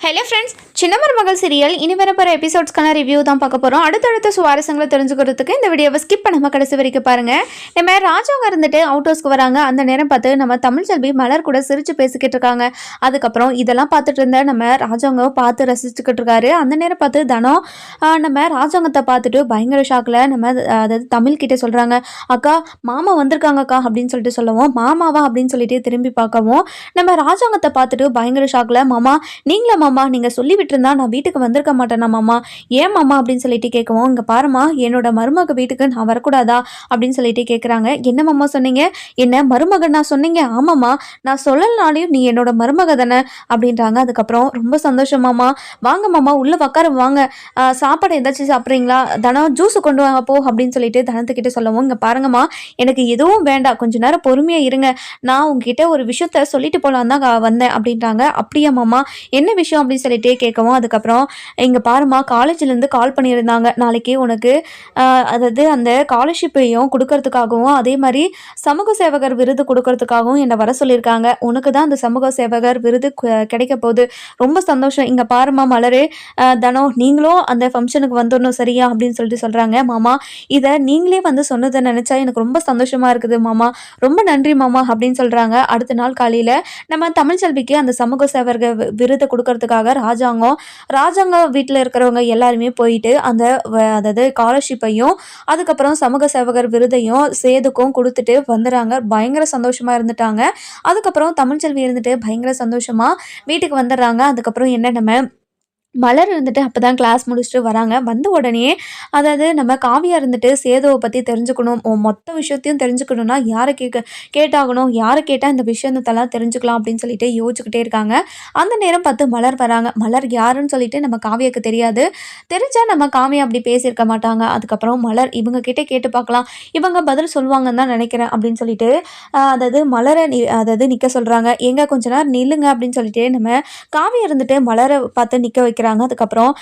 Hello friends சின்னமர் மகள் serial இனி வரப்போகிற எபிசோட்ஸ்க்கான ரிவ்யூ தான் பார்க்க போகிறோம் அடுத்தடுத்த சுவாரஸ்யங்களை தெரிஞ்சுக்கிறதுக்கு இந்த வீடியோவை ஸ்கிப் பண்ணாமல் கடைசி வரைக்கும் பாருங்கள் நம்ம ராஜாங்க இருந்துட்டு அவுட் ஹவுஸ்க்கு வராங்க. அந்த நேரம் பார்த்து நம்ம தமிழ் செல்வி மலர் கூட சிரித்து பேசிக்கிட்டு இருக்காங்க. அதுக்கப்புறம் இதெல்லாம் பார்த்துட்டு இருந்த நம்ம ராஜாங்க பார்த்து ரசிச்சுக்கிட்டு இருக்காரு. அந்த நேரம் பார்த்து தனம் நம்ம ராஜாங்கத்தை பார்த்துட்டு பயங்கர ஷாக்கில் நம்ம அதாவது தமிழ் கிட்டே சொல்கிறாங்க அக்கா மாமா வந்திருக்காங்கக்கா அப்படின்னு சொல்லிட்டு சொல்லவும். மாமாவா அப்படின்னு சொல்லிட்டு திரும்பி பார்க்கவும் நம்ம ராஜாங்கத்தை பார்த்துட்டு பயங்கர ஷாக்கில் மாமா நீங்களா மாமா நீங்கள் சொல்லி விட்டுருந்தா நான் வீட்டுக்கு வந்திருக்க மாட்டேனா மாமா? ஏன் மாமா அப்படின்னு சொல்லிட்டு கேட்கவும் இங்கே பாருமா என்னோட மருமக வீட்டுக்கு நான் வரக்கூடாதா? அப்படின்னு சொல்லிட்டு கேட்குறாங்க என்ன மாமா சொன்னீங்க? என்ன மருமகன் நான் சொன்னீங்க? ஆமாம்மா நான் சொல்லலனாலையும் நீ என்னோட மருமக தானே? அப்படின்றாங்க. அதுக்கப்புறம் ரொம்ப சந்தோஷமாம்மா வாங்க மாமா உள்ளே உக்கார வாங்க. சாப்பாடு ஏதாச்சும் சாப்பிட்றீங்களா? தனம் ஜூஸ் கொண்டு வாங்க போ அப்படின்னு சொல்லிட்டு தனத்துக்கிட்ட சொல்லவும் இங்கே பாருங்கம்மா எனக்கு எதுவும் வேண்டாம். கொஞ்ச நேரம் பொறுமையாக இருங்க. நான் உங்ககிட்ட ஒரு விஷயத்த சொல்லிட்டு போகலான் தான் வந்தேன் அப்படின்றாங்க. அப்படியா மாமா என்ன விஷயம்? அப்படின்னு சொல்லிட்டே கேட்கவும் அதுக்கப்புறம் இங்கே பாருமா காலேஜ்லேருந்து கால் பண்ணியிருந்தாங்க. நாளைக்கு உனக்கு அதாவது அந்த ஸ்காலர்ஷிப்பையும் கொடுக்கறதுக்காகவும் அதே மாதிரி சமூக சேவகர் விருது கொடுக்கறதுக்காகவும் என்னை வர சொல்லியிருக்காங்க. உனக்கு தான் அந்த சமூக சேவகர் விருது கிடைக்க போகுது. ரொம்ப சந்தோஷம். இங்கே பாருமா மலரே தனோ தனம் நீங்களும் அந்த ஃபங்க்ஷனுக்கு வந்துடணும் சரியா? அப்படின்னு சொல்லிட்டு சொல்கிறாங்க மாமா இதை நீங்களே வந்து சொன்னதை நினச்சா எனக்கு ரொம்ப சந்தோஷமாக இருக்குது மாமா. ரொம்ப நன்றி மாமா அப்படின்னு சொல்கிறாங்க அடுத்த நாள் காலையில் நம்ம தமிழ்ச்செல்விக்கு அந்த சமூக சேவகர் விருதை கொடுக்கறதுக்கு கொடுக்கறதுக்காக ராஜாங்கம் ராஜாங்கம் வீட்டில் இருக்கிறவங்க எல்லாருமே போயிட்டு அந்த வ- அதாவது ஸ்காலர்ஷிப்பையும் அதுக்கப்புறம் சமூக சேவகர் விருதையும் சேதுக்கும் கொடுத்துட்டு வந்துடுறாங்க பயங்கர சந்தோஷமாக இருந்துட்டாங்க. அதுக்கப்புறம் தமிழ்ச்செல்வி இருந்துட்டு பயங்கர சந்தோஷமாக வீட்டுக்கு வந்துடுறாங்க. அதுக்கப்புறம் என்ன நம்ம மலர் இருந்துட்டு அப்போ தான் கிளாஸ் முடிச்சுட்டு வராங்க. வந்த உடனே அதாவது நம்ம காவியா இருந்துட்டு சேதுவை பற்றி தெரிஞ்சுக்கணும். மொத்த விஷயத்தையும் தெரிஞ்சுக்கணும்னா யாரை கேட்க கேட்டாகணும்? யாரை கேட்டால் இந்த விஷயத்தெல்லாம் தெரிஞ்சுக்கலாம் அப்படின்னு சொல்லிட்டு யோசிச்சுக்கிட்டே இருக்காங்க. அந்த நேரம் பார்த்து மலர் வராங்க. மலர் யாருன்னு சொல்லிட்டு நம்ம காவியாவுக்கு தெரியாது. தெரிஞ்சால் நம்ம காவியா அப்படி பேசியிருக்க மாட்டாங்க. அதுக்கப்புறம் மலர் இவங்க கிட்டே கேட்டு பார்க்கலாம். இவங்க பதில் சொல்லுவாங்கன்னு தான் நினைக்கிறேன். அப்படின்னு சொல்லிட்டு அதாவது மலரை நி அதாவது நிற்க சொல்கிறாங்க எங்கே கொஞ்ச நேரம் நில்லுங்க. அப்படின்னு சொல்லிட்டு நம்ம காவியா இருந்துட்டு மலரை பார்த்து நிற்க வைக்க கேட்குறாங்க அதுக்கப்புறம்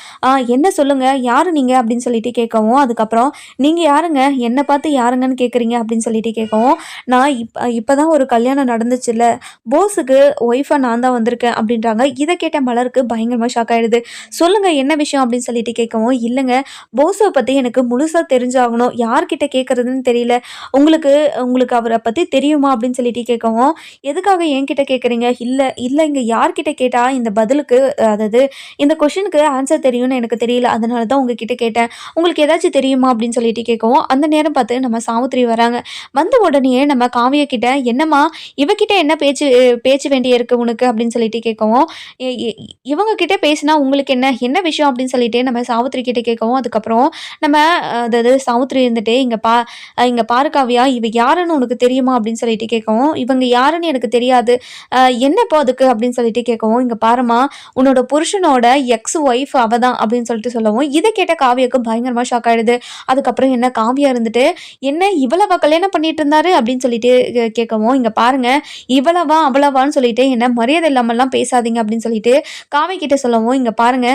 என்ன சொல்லுங்கள் யார் நீங்கள் அப்படின்னு சொல்லிட்டு கேட்கவும் அதுக்கப்புறம் நீங்கள் யாருங்க? என்னை பார்த்து யாருங்கன்னு கேட்குறீங்க அப்படின்னு சொல்லிட்டு கேட்கவும் நான் இப்போ இப்போ தான் ஒரு கல்யாணம் நடந்துச்சுல்ல. போஸுக்கு ஒய்ஃபாக நான் தான் வந்திருக்கேன். அப்படின்றாங்க. இதை கேட்ட மலருக்கு பயங்கரமாக ஷாக் ஆகிடுது சொல்லுங்கள் என்ன விஷயம்? அப்படின்னு சொல்லிட்டு கேட்கவும் இல்லைங்க போஸை பற்றி எனக்கு முழுசாக தெரிஞ்சாகணும். யார்கிட்ட கேட்குறதுன்னு தெரியல. உங்களுக்கு உங்களுக்கு அவரை பற்றி தெரியுமா? அப்படின்னு சொல்லிட்டு கேட்கவும் எதுக்காக என்கிட்ட கேட்குறீங்க இல்லை இல்லை இங்கே யார்கிட்ட கேட்டால் இந்த பதிலுக்கு அதாவது இந்த கொஷனுக்கு ஆன்சர் தெரியும்னு எனக்கு தெரியல. அதனால தான் உங்ககிட்ட கேட்டேன். உங்களுக்கு ஏதாச்சும் தெரியுமா அப்படின்னு சொல்லிட்டு கேட்கவும் அந்த நேரம் பார்த்து நம்ம சாமுத்திரி வராங்க. வந்த உடனே நம்ம காவிய கிட்ட என்னம்மா இவகிட்ட என்ன பேச்சு பேச்சு வேண்டிய இருக்கு உனக்கு? அப்படின்னு சொல்லிட்டு கேட்கவும் இவங்க கிட்ட பேசினா உங்களுக்கு என்ன என்ன விஷயம்? அப்படின்னு சொல்லிட்டு நம்ம சாவித்திரி கிட்ட கேட்கவும் அதுக்கப்புறம் நம்ம அதாவது சாவித்திரி இருந்துட்டு இங்க பா இங்கே இங்க பாரு காவியா இவ யாருன்னு உனக்கு தெரியுமா? அப்படின்னு சொல்லிட்டு கேட்கவும் இவங்க யாருன்னு எனக்கு தெரியாது. என்ன என்னப்போ அதுக்கு? அப்படின்னு சொல்லிட்டு கேட்கவும் இங்க பாருமா உன்னோட புருஷனோட எக்ஸ் ஒய்ஃப் அவ தான் அப்படின்னு சொல்லிட்டு சொல்லவும் இதை கேட்ட காவியாவுக்கு பயங்கரமாக ஷாக் ஆகிடுது அதுக்கப்புறம் என்ன காவியா இருந்துட்டு என்ன இவ்வளவா கல்யாணம் பண்ணிட்டு இருந்தாரு? அப்படின்னு சொல்லிட்டு கேட்கவும் இங்கே பாருங்க இவ்வளவா அவ்வளவான்னு சொல்லிட்டு என்ன மரியாதை இல்லாமல்லாம் பேசாதீங்க. அப்படின்னு சொல்லிட்டு காவி கிட்ட சொல்லவும் இங்கே பாருங்க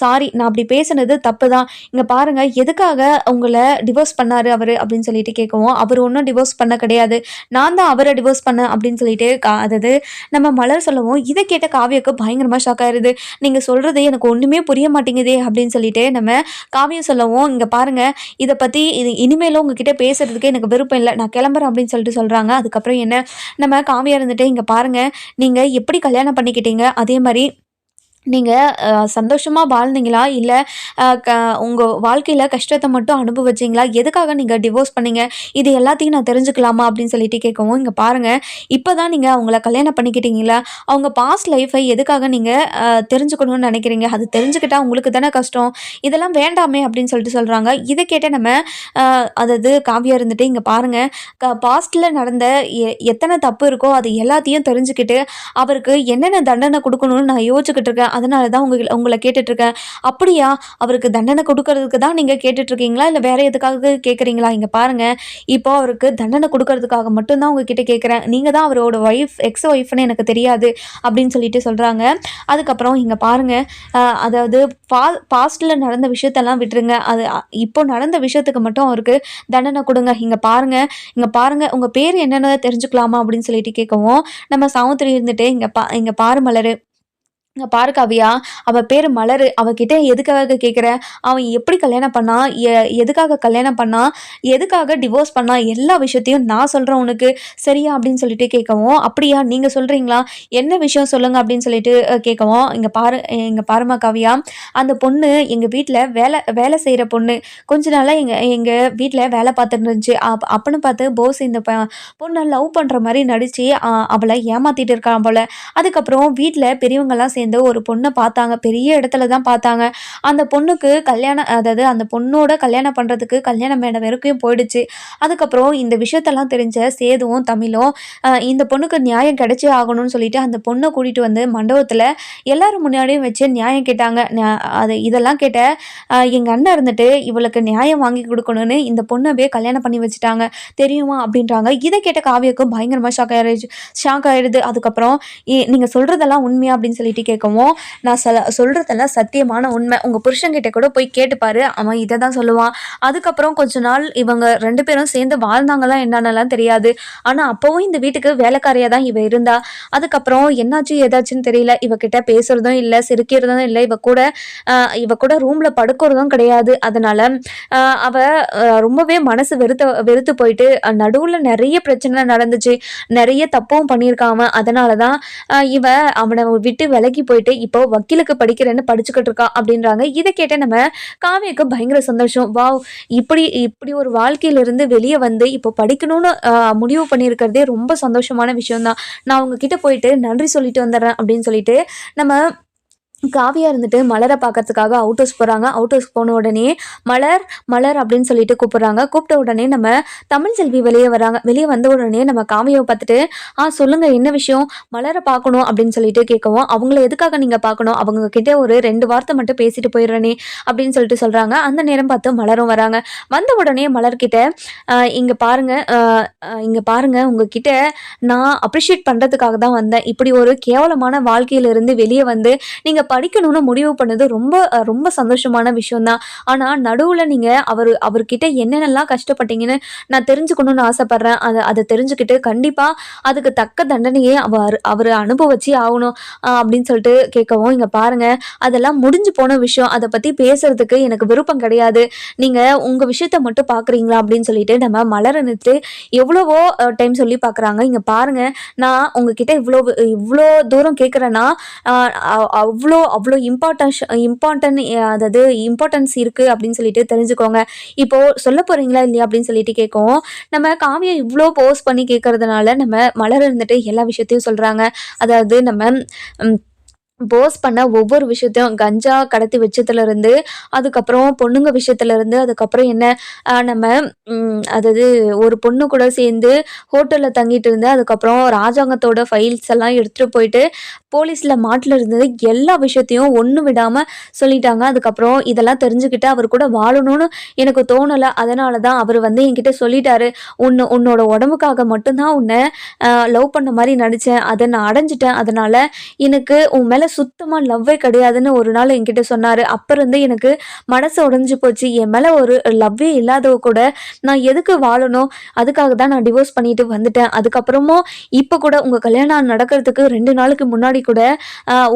சாரி நான் அப்படி பேசுனது தப்பு தான் இங்கே பாருங்க எதுக்காக உங்களை டிவோர்ஸ் பண்ணாரு அவர்? அப்படின்னு சொல்லிட்டு கேட்கவும் அவர் ஒன்றும் டிவோர்ஸ் பண்ண கிடையாது. நான் தான் அவரை டிவோர்ஸ் பண்ணேன். அப்படின்னு சொல்லிட்டு கா- அதாவது நம்ம மலர் சொல்லவும் இதை கேட்ட காவியாக்கு பயங்கரமாக ஷாக் ஆயிருது. நீங்கள் சொல்கிறது எனக்கு எனக்கு ஒன்றுமே புரிய மாட்டேங்குதே அப்படின்னு சொல்லிட்டு நம்ம காவியம் சொல்லவும் இங்கே பாருங்க இதை பற்றி இது இனிமேலும் உங்ககிட்ட பேசுறதுக்கு எனக்கு விருப்பம் இல்லை. நான் கிளம்புறேன் அப்படின்னு சொல்லிட்டு சொல்றாங்க. அதுக்கப்புறம் என்ன? நம்ம காவியா இருந்துட்டு இங்கே பாருங்க நீங்கள் எப்படி கல்யாணம் பண்ணிக்கிட்டீங்க? அதே மாதிரி நீங்கள் சந்தோஷமாக வாழ்ந்தீங்களா? இல்லை க உங்கள் வாழ்க்கையில் கஷ்டத்தை மட்டும் அனுபவிச்சீங்களா? எதுக்காக நீங்கள் டிவோர்ஸ் பண்ணீங்க? இது எல்லாத்தையும் நான் தெரிஞ்சுக்கலாமா? அப்படின்னு சொல்லிட்டு கேட்கவும் இங்கே பாருங்கள் இப்போ தான் நீங்கள் அவங்கள கல்யாணம் பண்ணிக்கிட்டீங்களா? அவங்க பாஸ்ட் லைஃபை எதுக்காக நீங்கள் தெரிஞ்சுக்கணும்னு நினைக்கிறீங்க? அது தெரிஞ்சுக்கிட்டால் உங்களுக்கு தானே கஷ்டம்? இதெல்லாம் வேண்டாமே அப்படின்னு சொல்லிட்டு சொல்கிறாங்க இதை கேட்ட நம்ம அதாவது காவியாக இருந்துட்டு இங்கே பாருங்கள் க பாஸ்டில் நடந்த எ எத்தனை தப்பு இருக்கோ அது எல்லாத்தையும் தெரிஞ்சுக்கிட்டு அவருக்கு என்னென்ன தண்டனை கொடுக்கணும்னு நான் யோசிச்சுக்கிட்டு இருக்கேன். அதனால தான் உங்களை உங்களை கேட்டுட்ருக்கேன். அப்படியா? அவருக்கு தண்டனை கொடுக்கறதுக்கு தான் நீங்கள் கேட்டுட்ருக்கீங்களா? இல்லை வேற எதுக்காக கேட்குறீங்களா இங்கே பாருங்கள் இப்போ அவருக்கு தண்டனை கொடுக்கறதுக்காக மட்டும்தான் உங்ககிட்ட கேட்குறேன் நீங்கள் தான் அவரோட ஒய்ஃப் எக்ஸ் ஒய்ஃப்னு எனக்கு தெரியாது அப்படின்னு சொல்லிட்டு சொல்கிறாங்க அதுக்கப்புறம் இங்கே பாருங்கள் அதாவது பா பாஸ்டில் நடந்த விஷயத்தெல்லாம் விட்டுருங்க. அது இப்போ நடந்த விஷயத்துக்கு மட்டும் அவருக்கு தண்டனை கொடுங்க. இங்கே பாருங்கள் இங்கே பாருங்கள் உங்கள் பேர் என்னென்னு தெரிஞ்சுக்கலாமா அப்படின்னு சொல்லிட்டு கேட்கவும் நம்ம சாமுத்திரி இருந்துட்டு இங்கே பா இங்கே பாருமலர் இங்கே பாரு காவியா அவள் பேர் மலர். அவகிட்ட எதுக்காக கேட்குற அவன் எப்படி கல்யாணம் பண்ணா? எ எதுக்காக கல்யாணம் பண்ணா? எதுக்காக டிவோர்ஸ் பண்ணா? எல்லா விஷயத்தையும் நான் சொல்கிறேன் உனக்கு. சரியா? அப்படின்னு சொல்லிட்டு கேட்கவும் அப்படியா? நீங்கள் சொல்கிறீங்களா என்ன விஷயம் சொல்லுங்கள் அப்படின்னு சொல்லிட்டு கேட்கவும் இங்கே பாரு இங்கே பாருமா காவியா. அந்த பொண்ணு எங்கள் வீட்டில் வேலை வேலை செய்கிற பொண்ணு. கொஞ்ச நாளாக எங்கள் எங்கள் வீட்டில் வேலை பார்த்துட்டு இருந்துச்சு. அப் அப்பன்னு பார்த்து போஸ் இந்த பொண்ணை லவ் பண்ணுற மாதிரி நடித்து அவளை ஏமாற்றிட்டு இருக்கான் போல். அதுக்கப்புறம் வீட்டில் பெரியவங்கெல்லாம் சேர்ந்து ஒரு பொண்ணை பார்த்தாங்க. பெரிய இடத்துல தான் பார்த்தாங்க. அந்த பொண்ணுக்கு கல்யாணம் அதாவது அந்த பொண்ணோட கல்யாணம் பண்ணுறதுக்கு கல்யாணம் மேடம் வரைக்கும் போயிடுச்சு. அதுக்கப்புறம் இந்த விஷயத்தெல்லாம் தெரிஞ்ச சேதுவும் தமிழும் இந்த பொண்ணுக்கு நியாயம் கிடைச்சே ஆகணும்னு சொல்லிட்டு அந்த பொண்ணை கூட்டிகிட்டு வந்து மண்டபத்தில் எல்லாரும் முன்னாடியும் வச்சு நியாயம் கேட்டாங்க. நியா- அது இதெல்லாம் கேட்ட எங்கள் அண்ணன் இருந்துட்டு இவளுக்கு நியாயம் வாங்கி கொடுக்கணும்னு இந்த பொண்ணவே கல்யாணம் பண்ணி வச்சுட்டாங்க. தெரியுமா அப்படின்றாங்க. இதை கேட்ட காவியாக்கும் பயங்கரமாக ஷாக் ஆயிடுச்சு ஷாக் ஆயிடுது. அதுக்கப்புறம் நீங்கள் சொல்கிறதெல்லாம் உண்மையா? அப்படின்னு சொல்லிட்டு கேட்கவும் நான் சொல்ல சொல்றதெல்லாம் சத்தியமான உண்மை. உங்கள் புருஷன்கிட்ட கூட போய் கேட்டுப்பாரு அவன் இதை தான் சொல்லுவான். அதுக்கப்புறம் கொஞ்ச நாள் இவங்க ரெண்டு பேரும் சேர்ந்து வாழ்ந்தாங்களாம் என்னன்னலாம் தெரியாது. ஆனால் அப்போவும் இந்த வீட்டுக்கு வேலைக்காரியாக தான் இவ இருந்தா. அதுக்கப்புறம் என்னாச்சு ஏதாச்சுன்னு தெரியல. இவகிட்ட பேசுறதும் இல்லை சிரிக்கிறதும் இல்லை. இவ கூட இவ கூட ரூம்ல படுக்கிறதும் கிடையாது. அதனால அவ ரொம்பவே மனசு வெறுத்த வெறுத்து போயிட்டு நடுவில் நடுவுல நிறைய பிரச்சனை நடந்துச்சு. நிறைய தப்பும் பண்ணியிருக்காம அதனால தான் இவ அவனை விட்டு விலகி போயிட்டு இப்போ வக்கீலுக்கு படிக்கிறேன்னு படிச்சுக்கிட்டு இருக்கா? அப்படின்றாங்க. இதை கேட்ட நம்ம காவியக்கு பயங்கர சந்தோஷம். வாவ் இப்படி இப்படி ஒரு வாழ்க்கையிலிருந்து வெளியே வந்து இப்போ படிக்கணும்னு முடிவு பண்ணியிருக்கிறதே ரொம்ப சந்தோஷமான விஷயம்தான். நான் உங்ககிட்ட போயிட்டு நன்றி சொல்லிட்டு வந்துடுறேன் அப்படின்னு சொல்லிட்டு நம்ம காவியா இருந்துட்டு மலரை பார்க்கறதுக்காக அவுட் ஹவுஸ் போகிறாங்க அவுட் ஹவுஸ் போன உடனே மலர் மலர் அப்படின்னு சொல்லிட்டு கூப்பிட்றாங்க. கூப்பிட்ட உடனே நம்ம தமிழ் செல்வி வெளியே வராங்க. வெளியே வந்த உடனே நம்ம காவியாவை பார்த்துட்டு ஆ சொல்லுங்க என்ன விஷயம்? மலரை பார்க்கணும் அப்படின்னு சொல்லிட்டு கேட்கவும் அவங்கள எதுக்காக நீங்கள் பார்க்கணும்? அவங்க கிட்டே ஒரு ரெண்டு வார்த்தை மட்டும் பேசிட்டு போயிடுறனே அப்படின்னு சொல்லிட்டு சொல்கிறாங்க அந்த நேரம் பார்த்து மலரும் வராங்க. வந்த உடனே மலர்கிட்ட இங்கே இங்க பாருங்க இங்கே பாருங்க உங்ககிட்ட நான் அப்ரிஷியேட் பண்ணுறதுக்காக தான் வந்தேன். இப்படி ஒரு கேவலமான வாழ்க்கையில இருந்து வெளியே வந்து நீங்கள் படிக்கணும்னு முடிவு பண்ணது ரொம்ப ரொம்ப சந்தோஷமான விஷயம் தான் நடுவில் நீங்கள் அவர் அவர்கிட்ட என்னென்னலாம் கஷ்டப்பட்டீங்கன்னு நான் தெரிஞ்சுக்கணும்னு ஆசைப்பட்றேன். அதை அதை தெரிஞ்சுக்கிட்டு கண்டிப்பாக அதுக்கு தக்க தண்டனையே அவர் அவர் அனுபவிச்சு ஆகணும் அப்படின்னு சொல்லிட்டு கேட்கவும் இங்கே பாருங்கள் அதெல்லாம் முடிஞ்சு போன விஷயம். அதை பற்றி பேசுறதுக்கு எனக்கு விருப்பம் கிடையாது. நீங்கள் உங்கள் விஷயத்த மட்டும் பார்க்குறீங்களா அப்படின்னு சொல்லிட்டு நம்ம மலர் நிறுத்து எவ்வளவோ டைம் சொல்லி பார்க்குறாங்க இங்கே பாருங்கள் நான் உங்ககிட்ட இவ்வளோ இவ்வளோ தூரம் கேட்குறேன்னா அவ்வளோ அவ்வளோ இம்பார்ட்டன்ஸ் இம்பார்ட்டன் அதாவது இம்பார்ட்டன்ஸ் இருக்குது அப்படின்னு சொல்லிட்டு தெரிஞ்சுக்கோங்க. இப்போது சொல்ல போகிறீங்களா இல்லையா அப்படின்னு சொல்லிட்டு கேட்கும் நம்ம காவியம் இவ்வளோ போஸ்ட் பண்ணி கேட்கறதுனால நம்ம மலர் இருந்துட்டு எல்லா விஷயத்தையும் சொல்கிறாங்க அதாவது நம்ம போஸ் பண்ண ஒவ்வொரு விஷயத்தையும் கஞ்சா கடத்தி வச்சதுல இருந்து அதுக்கப்புறம் பொண்ணுங்க விஷயத்துல இருந்து அதுக்கப்புறம் என்ன நம்ம அதாவது ஒரு பொண்ணு கூட சேர்ந்து ஹோட்டல்ல தங்கிட்டு இருந்து அதுக்கப்புறம் ராஜாங்கத்தோட ஃபைல்ஸ் எல்லாம் எடுத்துட்டு போயிட்டு போலீஸ்ல மாட்டில் இருந்தது எல்லா விஷயத்தையும் ஒன்று விடாம சொல்லிட்டாங்க. அதுக்கப்புறம் இதெல்லாம் தெரிஞ்சுக்கிட்டு அவர் கூட வாழணும்னு எனக்கு தோணலை. அதனால தான் அவர் வந்து என்கிட்ட சொல்லிட்டாரு. உன்னை உன்னோட உடம்புக்காக மட்டும்தான் உன்னை லவ் பண்ண மாதிரி நடித்தேன் அதை நான் அடைஞ்சிட்டேன். அதனால எனக்கு உன் மேலே சுத்தமாக லவ்வே கிடையாதுன்னு ஒரு நாள் என்கிட்ட சொன்னார். அப்போ இருந்து எனக்கு மனசு உடஞ்சி போச்சு. என் மேலே ஒரு லவ்வே இல்லாதவ கூட நான் எதுக்கு வாழணும்? அதுக்காக தான் நான் டிவோர்ஸ் பண்ணிட்டு வந்துட்டேன். அதுக்கப்புறமும் இப்போ கூட உங்கள் கல்யாணம் நடக்கிறதுக்கு ரெண்டு நாளுக்கு முன்னாடி கூட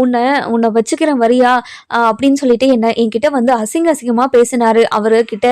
உன்னை உன்னை வச்சுக்கிறேன் வரியா அப்படின்னு சொல்லிட்டு என்ன என்கிட்ட வந்து அசிங்க அசிங்கமாக பேசினார். அவர்கிட்ட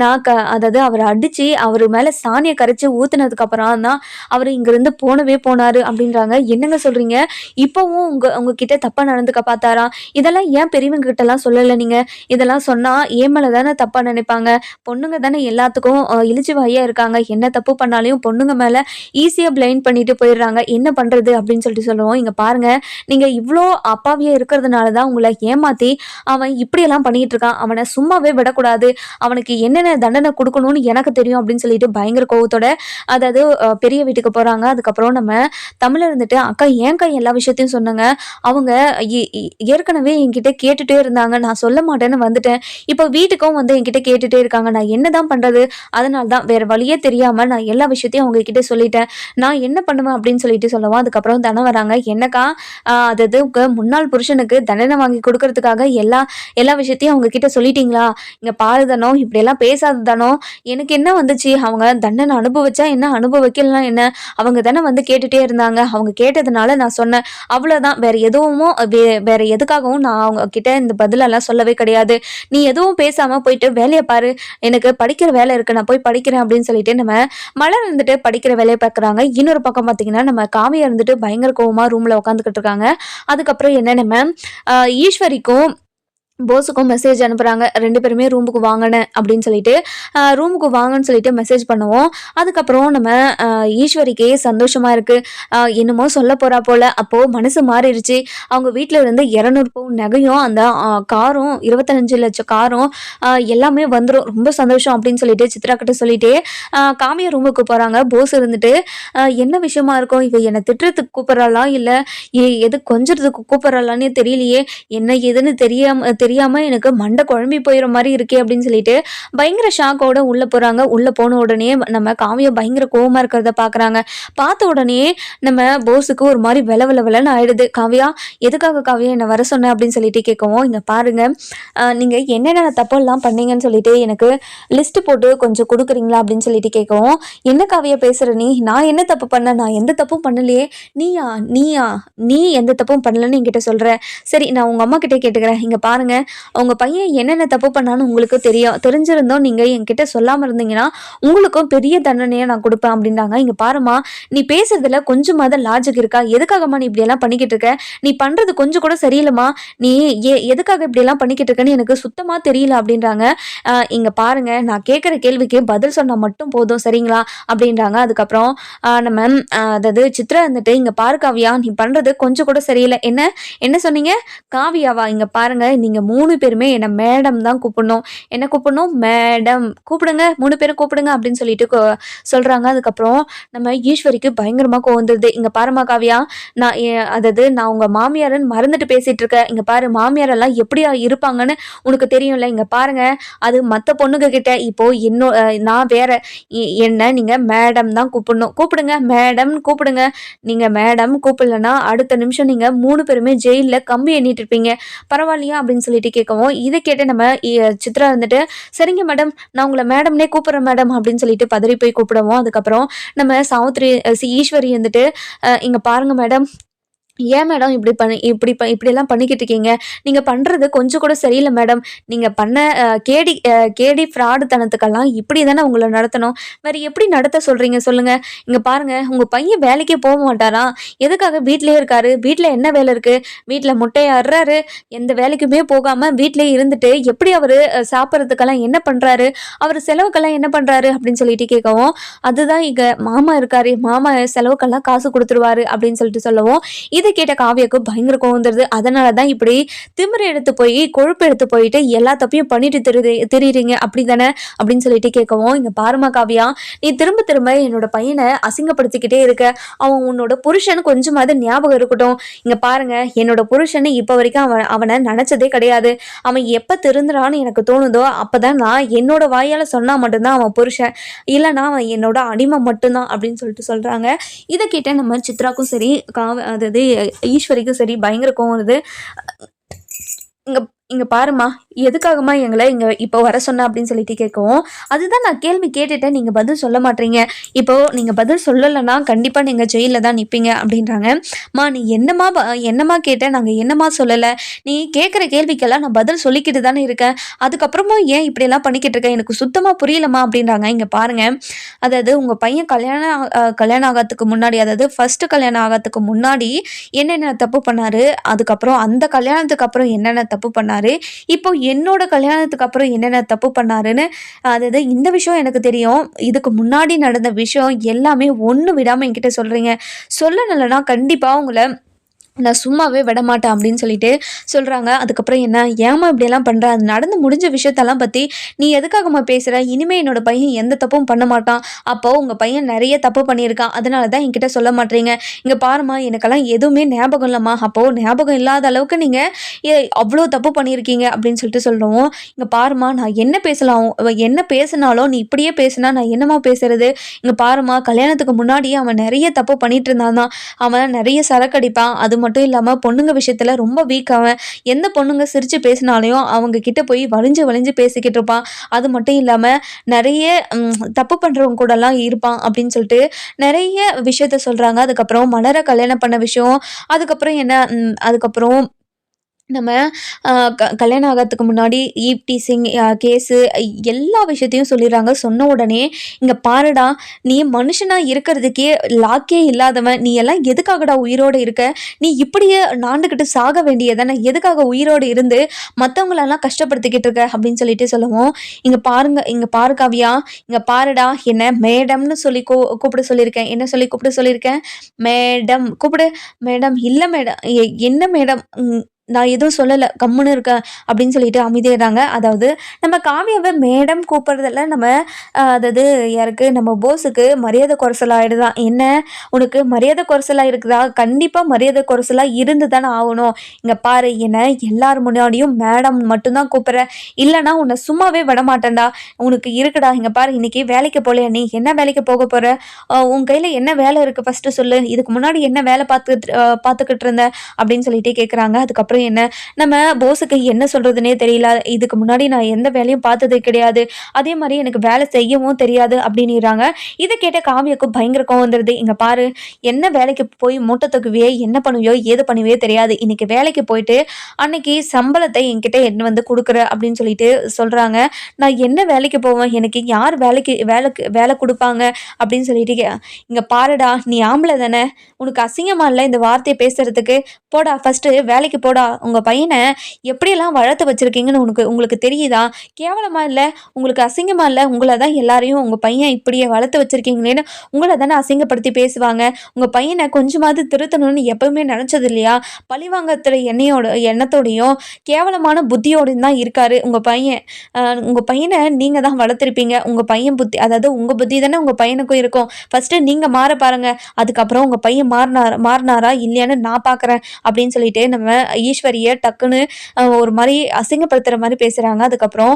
நான் க அதாவது அவரை அடித்து அவர் மேலே சாணியை கரைச்சி ஊற்றுனதுக்கப்புறம் தான் அவர் இங்கேருந்து போனவே போனார் அப்படின்றாங்க. என்னங்க சொல்கிறீங்க இப்போவும் உங்கள் உங்ககிட்ட தப்பாக நடந்துக்க பார்த்தாரா இதெல்லாம் ஏன் பெரியவங்க கிட்டலாம் சொல்லலை நீங்கள் இதெல்லாம் சொன்னால் ஏன் மேலே தானே தப்பாக நினைப்பாங்க. பொண்ணுங்க தானே எல்லாத்துக்கும் அஹ், இழிச்சு வாயாக இருக்காங்க. என்ன தப்பு பண்ணாலையும் பொண்ணுங்க மேலே ஈஸியாக பிளைண்ட் பண்ணிட்டு போயிடுறாங்க. என்ன பண்ணுறது அப்படின்னு சொல்லிட்டு சொல்லுவோம். இங்கே பாருங்கள் நீங்கள் இவ்வளோ அப்பாவியாக இருக்கிறதுனால தான் உங்களை ஏமாற்றி அவன் இப்படியெல்லாம் பண்ணிட்டு இருக்கான். அவனை சும்மாவே விடக்கூடாது. அவனுக்கு என்னென்ன தண்டனை கொடுக்கணும்னு எனக்கு தெரியும் அப்படின்னு சொல்லிட்டு பயங்கர கோவத்தோட அதாவது பெரிய வீட்டுக்கு போகிறாங்க அதுக்கப்புறம் நம்ம தமிழ் இருந்துட்டு அக்கா ஏன்க்கா எல்லா விஷயத்தையும் சொன்னாங்க? அவங்க ஏற்கனவே என்கிட்ட கேட்டுட்டே இருந்தாங்க. நான் சொல்ல மாட்டேன்னு வந்துட்டேன். இப்போ வீட்டுக்கும் வந்து என்கிட்ட கேட்டுட்டே இருக்காங்க. நான் என்னதான் பண்றது? அதனால தான் வேற வழியே தெரியாம நான் எல்லா விஷயத்தையும் அவங்க கிட்ட சொல்லிட்டேன். நான் என்ன பண்ணுவேன் அப்படின்னு சொல்லிட்டு சொல்லவும் அதுக்கப்புறம் தானே வராங்க. என்னக்கா? அதாவது முன்னாள் புருஷனுக்கு தண்டனை வாங்கி கொடுக்கறதுக்காக எல்லா எல்லா விஷயத்தையும் அவங்க கிட்ட சொல்லிட்டீங்களா? இங்க பாருதனோ இப்படி எல்லாம் பேசாததானோ எனக்கு என்ன வந்துச்சு? அவங்க தண்டனை அனுபவிச்சா என்ன? அனுபவிக்கலாம் என்ன? அவங்க தானே வந்து கேட்டுட்டே இருந்தாங்க. அவங்க கேட்டதுனால நான் சொன்னேன். அவ்வளோதான் வேற எதுவும் வே வேற எதுக்காகவும் நான் அவங்க கிட்ட இந்த பதிலெல்லாம் சொல்லவே கிடையாது. நீ எதுவும் பேசாமல் போயிட்டு வேலையை பாரு. எனக்கு படிக்கிற வேலை இருக்குது நான் போய் படிக்கிறேன் அப்படின்னு சொல்லிட்டு நம்ம மலர் இருந்துட்டு படிக்கிற வேலையை பார்க்குறாங்க இன்னொரு பக்கம் பார்த்தீங்கன்னா நம்ம காவியா இருந்துட்டு பயங்கர கோவமாக ரூமில் உட்காந்துக்கிட்டு இருக்காங்க. அதுக்கப்புறம் என்ன நம்ம ஈஸ்வரிக்கும் போஸுக்கும் மெசேஜ் அனுப்புகிறாங்க ரெண்டு பேருமே ரூமுக்கு வாங்கினேன் அப்படின்னு சொல்லிட்டு ரூமுக்கு வாங்கன்னு சொல்லிட்டு மெசேஜ் பண்ணுவோம். அதுக்கப்புறம் நம்ம ஈஸ்வரிக்கே சந்தோஷமாக இருக்குது என்னமோ சொல்ல போகிறா போல். அப்போது மனசு மாறிடுச்சு. அவங்க வீட்டில் இருந்து இரநூறு பவுன் நகையும் அந்த காரும் இருபத்தஞ்சு லட்சம் காரும் எல்லாமே வந்துடும் ரொம்ப சந்தோஷம் அப்படின்னு சொல்லிட்டு சித்ரா கிட்ட சொல்லிட்டு ஆஹ் காமியா ரூமுக்கு போகிறாங்க போஸ் இருந்துட்டு என்ன விஷயமா இருக்கும்? இவ என்னை திட்டுறதுக்கு கூப்பிட்றாளா? இல்லை எது கொஞ்சத்துக்கு கூப்பிட்றாளான்னே தெரியலையே. என்ன ஏதுன்னு தெரியாம தெரியாமல் எனக்கு மண்டை குழம்பி போயிடுற மாதிரி இருக்கே அப்படின்னு சொல்லிட்டு பயங்கர ஷாக்கோட உள்ளே போகிறாங்க உள்ளே போன உடனே நம்ம காவியா பயங்கர கோவமாக இருக்கிறத பார்க்குறாங்க பார்த்த உடனே நம்ம போஸுக்கு ஒரு மாதிரி வில வில விலன்னு ஆயிடுது. காவியா எதுக்காக காவியா என்னை வர சொன்ன? அப்படின்னு சொல்லிட்டு கேட்கவும் இங்கே பாருங்க நீங்கள் என்னென்ன தப்பெல்லாம் பண்ணீங்கன்னு சொல்லிட்டு எனக்கு லிஸ்ட் போட்டு கொஞ்சம் கொடுக்குறீங்களா? அப்படின்னு சொல்லிட்டு கேட்கவும் என்ன காவியா பேசுகிற நீ? நான் என்ன தப்பு பண்ண? நான் எந்த தப்பும் பண்ணலையே. நீயா? நீயா? நீ எந்த தப்பும் பண்ணலன்னு என்கிட்ட சொல்கிற சரி நான் உங்கள் அம்மா கிட்டே கேட்டுக்கிறேன். இங்கே பாருங்க அவங்க பையன் என்னென்ன தப்பு பண்ணான்னு உங்களுக்கு தெரியும் தெரிஞ்சிருந்தோம். நீங்கள் என்கிட்ட சொல்லாமல் இருந்தீங்கன்னா உங்களுக்கும் பெரிய தண்டனையை நான் கொடுப்பேன் அப்படின்றாங்க. இங்கே பாருமா நீ பேசுறதுல கொஞ்சமாவது லாஜிக் இருக்கா? எதுக்காகம்மா நீ இப்படியெல்லாம் பண்ணிக்கிட்டு இருக்க? நீ பண்ணுறது கொஞ்சம் கூட சரியில்லைம்மா. நீ ஏ எதுக்காக இப்படியெல்லாம் பண்ணிக்கிட்டு இருக்கன்னு எனக்கு சுத்தமாக தெரியல அப்படின்றாங்க. இங்கே பாருங்க நான் கேட்குற கேள்விக்கு பதில் சொன்னால் மட்டும் போதும் சரிங்களா? அப்படின்றாங்க. அதுக்கப்புறம் நம்ம அதாவது சித்ரா வந்துட்டு இங்கே பாரு காவியா நீ பண்ணுறது கொஞ்சம் கூட சரியில்லை. என்ன? என்ன சொன்னீங்க? காவியாவா? இங்கே பாருங்க நீங்க மூணு பேருமே என்ன மேடம் தான் கூப்பிடணும். என்ன கூப்பிடணும்? மேடம். கூப்பிடுங்க. மூணு பேரும் கூப்பிடுங்க அப்படின்னு சொல்லிட்டு கொ- சொல்றாங்க. அதுக்கப்புறம் நம்ம ஈஸ்வரிக்கு பயங்கரமா கோவம் வந்துருது. இங்க பாருமா காவியா நான் அதாவது நான் உங்க மாமியாருன்னு மறந்துட்டு பேசிட்டு இருக்கேன். இங்க பாரு மாமியார் எல்லாம் எப்படியா இருப்பாங்கன்னு உனக்கு தெரியும்ல. இங்க பாருங்க அது மற்ற பொண்ணுங்க கிட்ட இப்போ இன்னும் நான் வேற என்ன நீங்க மேடம் தான் கூப்பிடணும். கூப்பிடுங்க மேடம் கூப்பிடுங்க. நீங்க மேடம் கூப்பிடலன்னா அடுத்த நிமிஷம் நீங்க மூணு பேருமே ஜெயிலில் கம்பி எண்ணிட்டு இருப்பீங்க. பரவாயில்லையா அப்படின்னு சொல்லி சொல்லிட்டு கேட்கவும் இதை கேட்டு நம்ம இ- சித்ரா வந்துட்டு சரிங்க மேடம் நான் உங்களை மேடம்னே கூப்பிட்றேன் மேடம் அப்படின்னு சொல்லிட்டு பதறி போய் கூப்பிடுவோம் அதுக்கப்புறம் நம்ம சாவித்ரி சி ஈஸ்வரி வந்துட்டு இங்கே பாருங்க மேடம் ஏன் மேடம் இப்படி பண்ணி இப்படி ப இப்படியெல்லாம் பண்ணிக்கிட்டு இருக்கீங்க? நீங்கள் பண்ணுறது கொஞ்சம் கூட சரியில்லை மேடம் நீங்கள் பண்ண கேடி கேடி ஃப்ராடு தனத்துக்கெல்லாம் இப்படி தானே உங்களை நடத்தணும். வேறு எப்படி நடத்த சொல்கிறீங்க சொல்லுங்கள் இங்கே பாருங்கள் உங்கள் பையன் வேலைக்கே போக மாட்டாரா? எதுக்காக வீட்டிலே இருக்காரு? வீட்டில் என்ன வேலை இருக்குது வீட்டில் முட்டையாடுறாரு எந்த வேலைக்குமே போகாமல் வீட்டிலே இருந்துட்டு எப்படி அவர் சாப்பிட்றதுக்கெல்லாம் என்ன பண்ணுறாரு அவர் செலவுக்கெல்லாம் என்ன பண்ணுறாரு அப்படின்னு சொல்லிட்டு கேட்கவும் அதுதான் இங்கே மாமா இருக்காரு. மாமா செலவுக்கெல்லாம் காசு கொடுத்துருவாரு அப்படின்னு சொல்லிட்டு சொல்லவும் இதை கேட்ட காவியாக்கு பயங்கர கோவம் தருது அதனால தான் இப்படி திமிரை எடுத்து போய் கொழுப்பு எடுத்து போயிட்டு எல்லா தப்பையும் பண்ணிட்டு திரு திரியிறீங்க. அப்படி தானே அப்படின்னு சொல்லிட்டு கேட்கவும் இங்கே பாருமா காவியா நீ திரும்ப திரும்ப என்னோட பையனை அசிங்கப்படுத்திக்கிட்டே இருக்க. அவன் உன்னோட புருஷன் கொஞ்சமாவது ஞாபகம் இருக்கட்டும். இங்கே பாருங்க என்னோட புருஷன் இப்போ வரைக்கும் அவன் அவனை நினச்சதே கிடையாது. அவன் எப்போ திருந்துறான்னு எனக்கு தோணுதோ அப்போ தான் நான் என்னோட வாயால் சொன்னால் மட்டும்தான் அவன் புருஷன். இல்லைன்னா அவன் என்னோட அடிமை மட்டும்தான். அப்படின்னு சொல்லிட்டு சொல்கிறாங்க இதை கேட்ட நம்ம சித்ராக்கும் சரி காவ அதாவது ஈஸ்வரிக்கும் சரி பயங்கர கோவம் வருது. இங்க இங்கே பாருமா எதுக்காகமா எங்களை இங்கே இப்போ வர சொன்ன அப்படின்னு சொல்லிட்டு கேட்கவும் அதுதான் நான் கேள்வி கேட்டுட்டேன் நீங்கள் பதில் சொல்ல மாட்டீங்க. இப்போ நீங்கள் பதில் சொல்லலைன்னா கண்டிப்பாக நீங்கள் ஜெயிலில் தான் நிற்பீங்க அப்படின்றாங்க. மா நீ என்னமா என்னம்மா என்னமா கேட்ட என்னம்மா என்னமா நீ கேட்குற கேள்விக்கெல்லாம் நான் பதில் சொல்லிக்கிட்டு தானே இருக்கேன். அதுக்கப்புறமும் ஏன் இப்படியெல்லாம் பண்ணிக்கிட்டு இருக்கேன் எனக்கு சுத்தமாக புரியலமா அப்படின்றாங்க. இங்கே பாருங்க. அதாவது உங்கள் பையன் கல்யாணம் ஆ- கல்யாணம் ஆகிறதுக்கு முன்னாடி அதாவது ஃபஸ்ட்டு கல்யாணம் ஆகிறதுக்கு முன்னாடி என்னென்ன தப்பு பண்ணார்? அதுக்கப்புறம் அந்த கல்யாணத்துக்கு அப்புறம் என்னென்ன தப்பு பண்ணார்? இப்போ என்னோட கல்யாணத்துக்கு அப்புறம் என்னென்ன தப்பு பண்ணாருன்னு அதாவது இந்த விஷயம் எனக்கு தெரியும். இதுக்கு முன்னாடி நடந்த விஷயம் எல்லாமே ஒன்று விடாமல் என்கிட்ட சொல்கிறீங்க சொல்லணும்னா கண்டிப்பாக உங்களை நான் சும்மாவே விடமாட்டேன் அப்படின்னு சொல்லிட்டு சொல்கிறாங்க அதுக்கப்புறம் என்ன ஏமா இப்படியெல்லாம் பண்ணுற அது நடந்து முடிஞ்ச விஷயத்தெல்லாம் பற்றி நீ எதுக்காகம்மா பேசுகிற இனிமே என்னோட பையன் எந்த தப்பும் பண்ண மாட்டான். அப்போ உங்கள் பையன் நிறைய தப்பு பண்ணியிருக்கான். அதனால தான் என்கிட்ட சொல்ல மாட்டீங்க இங்கே பாரும்மா எனக்கெல்லாம் எதுவுமே ஞாபகம் இல்லைம்மா. அப்போது ஞாபகம் இல்லாத அளவுக்கு நீங்கள் அவ்வளோ தப்பு பண்ணியிருக்கீங்க அப்படின்னு சொல்லிட்டு சொல்கிறோம் இங்கே பாரும்மா நான் என்ன பேசலாம்? என்ன பேசினாலும் நீ இப்படியே பேசினா நான் என்னம்மா பேசுறது? இங்கே பாரும்மா கல்யாணத்துக்கு முன்னாடியே அவன் நிறைய தப்பு பண்ணிட்டு இருந்தான். தான் அவன் நிறைய சரக்கடிப்பான் அது மட்டும் இல்லாமல் பொண்ணுங்க விஷயத்தில் ரொம்ப வீக் அவன் எந்த பொண்ணுங்க சிரித்து பேசினாலையும் அவங்க கிட்ட போய் வலிஞ்சு வலிஞ்சு பேசிக்கிட்டு இருப்பான் அது மட்டும் இல்லாமல் நிறைய தப்பு பண்ணுறவங்க கூடலாம் இருப்பான் அப்படின்னு சொல்லிட்டு நிறைய விஷயத்த சொல்கிறாங்க அதுக்கப்புறம் மலரை கல்யாணம் பண்ண விஷயம். அதுக்கப்புறம் என்ன அதுக்கப்புறம் நம்ம க கல்யாணம் ஆகறதுக்கு முன்னாடி ஈவ் டீசிங் கேஸு எல்லா விஷயத்தையும் சொல்லிடுறாங்க. சொன்ன உடனே இங்கே பாருடா நீ மனுஷனாக இருக்கிறதுக்கே லாக்கே இல்லாதவன். நீ எல்லாம் எதுக்காகடா உயிரோடு இருக்க? நீ இப்படியே நாண்டுக்கிட்டு சாக வேண்டியதானே? எதுக்காக உயிரோடு இருந்து மற்றவங்களெல்லாம் கஷ்டப்படுத்திக்கிட்டு இருக்க? அப்படின்னு சொல்லிட்டு சொல்லுவோம். இங்கே பாருங்க இங்கே பாரு காவியா இங்கே பாருடா என்ன மேடம்னு சொல்லி கூ கூப்பிட சொல்லியிருக்கேன். என்ன சொல்லி கூப்பிட சொல்லியிருக்கேன்? மேடம் கூப்பிடு. மேடம் இல்லை மேடம் என்ன மேடம்? நான் எதுவும் சொல்லலை கம்முன்னு இருக்கேன் அப்படின்னு சொல்லிட்டு அமைதியாகிறாங்க அதாவது நம்ம காவியாவை மேடம் கூப்பிட்றதில் நம்ம அதாவது யாருக்கு? நம்ம போஸுக்கு மரியாதை குறைசலாகிடுதான் என்ன? உனக்கு மரியாதை குறைசலாக இருக்குதா? கண்டிப்பாக மரியாதை குறைசலாக இருந்து தானே ஆகணும். இங்கே பாரு என்ன எல்லார் முன்னாடியும் மேடம் மட்டும்தான் கூப்பிட்ற. இல்லைனா உன்னை சும்மாவே விட மாட்டேன்டா உனக்கு இருக்குடா இங்கே பாரு இன்றைக்கி வேலைக்கு போகலையா நீ? என்ன வேலைக்கு போக போகிற உன் கையில் என்ன வேலை இருக்குது ஃபஸ்ட்டு சொல்லு. இதுக்கு முன்னாடி என்ன வேலை பார்த்து பார்த்துக்கிட்டு இருந்த? அப்படின்னு சொல்லிட்டு கேட்குறாங்க அதுக்கப்புறம் என்ன? நம்ம போஸுக்கு என்ன சொல்கிறதுனே தெரியல. இதுக்கு முன்னாடி நான் எந்த வேலையும் பார்த்தது கிடையாது. அதே மாதிரி எனக்கு வேலை செய்யவும் தெரியாது அப்படின்னுறாங்க. இதை கேட்ட காவியக்கும் பயங்கர கோவம் வந்துடுது இங்கே பாரு என்ன வேலைக்கு போய் மூட்டை தூக்குவியே என்ன பண்ணுவியோ ஏது பண்ணுவியோ தெரியாது. இன்னைக்கு வேலைக்கு போயிட்டு அன்னைக்கு சம்பளத்தை என்கிட்ட என்ன வந்து கொடுக்குற அப்படின்னு சொல்லிட்டு சொல்கிறாங்க நான் என்ன வேலைக்கு போவேன்? எனக்கு யார் வேலைக்கு வேலைக்கு வேலை கொடுப்பாங்க? அப்படின்னு சொல்லிட்டு இங்கே பாருடா நீ ஆம்பளை தானே. உனக்கு அசிங்கமாக இல்லை இந்த வார்த்தையை பேசுறதுக்கு? போடா ஃபர்ஸ்ட் வேலைக்கு போடா. உங்கள் பையனை எப்படியெல்லாம் வளர்த்து வச்சுருக்கீங்கன்னு உனக்கு உங்களுக்கு தெரியுதா? கேவலமாக இல்லை? உங்களுக்கு அசிங்கமாக இல்லை? உங்களை தான் எல்லாரையும் உங்கள் பையன் இப்படியே வளர்த்து வச்சுருக்கீங்களேன்னு உங்களை தானே அசிங்கப்படுத்தி பேசுவாங்க. உங்கள் பையனை கொஞ்சமாவது திருத்தணும்னு எப்பவுமே நினச்சது இல்லையா? பழிவாங்கத்துல எண்ணெயோட எண்ணத்தோடையும் கேவலமான புத்தியோடையும் தான் இருக்காரு உங்கள் பையன். உங்கள் பையனை நீங்கள் தான் வளர்த்துருப்பீங்க. உங்கள் பையன் புத்தி அதாவது உங்கள் புத்தி தானே உங்கள் பையனுக்கும் இருக்கும். ஃபஸ்ட்டு நீங்கள் மாற பாருங்கள் அதுக்கப்புறம் உங்கள் பையன் மாறினார் மாறினாரா இல்லையான்னு நான் பார்க்குறேன் அப்படின்னு சொல்லிட்டு நம்ம ஈஸ்வரியை டக்குன்னு ஒரு மாதிரி அசிங்கப்படுத்துகிற மாதிரி பேசுகிறாங்க அதுக்கப்புறம்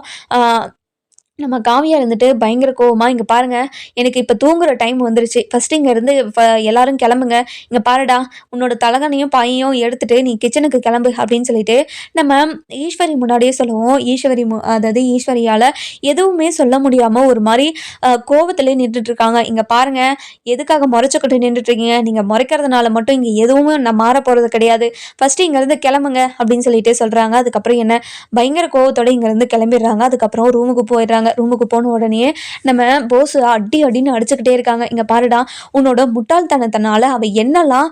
நம்ம காவியா இருந்துட்டு பயங்கர கோவமாக இங்கே பாருங்கள் எனக்கு இப்போ தூங்குற டைம் வந்துருச்சு. ஃபஸ்ட்டு இங்கேருந்து ஃப- எல்லாரும் கிளம்புங்க. இங்கே பாருடா உன்னோட தலகனையும் பாயையும் எடுத்துட்டு நீ கிச்சனுக்கு கிளம்பு அப்படின்னு சொல்லிட்டு நம்ம ஈஸ்வரி முன்னாடியே சொல்லுவோம். ஈஸ்வரி மு- அதாவது ஈஸ்வரியால் எதுவுமே சொல்ல முடியாமல் ஒரு மாதிரி கோவத்திலே நின்றுட்டு இருக்காங்க. பாருங்கள் எதுக்காக முறைச்சிக்கிட்டு நின்றுட்டுருக்கீங்க நீங்கள் முறைக்கிறதுனால மட்டும் இங்கே எதுவும் நான் மாற போகிறது கிடையாது. ஃபஸ்ட்டு இங்கேருந்து கிளம்புங்க அப்படின்னு சொல்லிட்டு சொல்கிறாங்க அதுக்கப்புறம் என்ன? பயங்கர கோவத்தோட இங்கேருந்து கிளம்பிடுறாங்க. அதுக்கப்புறம் ரூமுக்கு போயிடுறாங்க. ரூமுக்கு போன உடனே நம்ம போஸ் அடி அடின்னு அடிச்சுக்கிட்டே இருக்காங்க. இங்கே பாருடா உன்னோட முட்டாள்தனத்தினால அவள் என்னெல்லாம்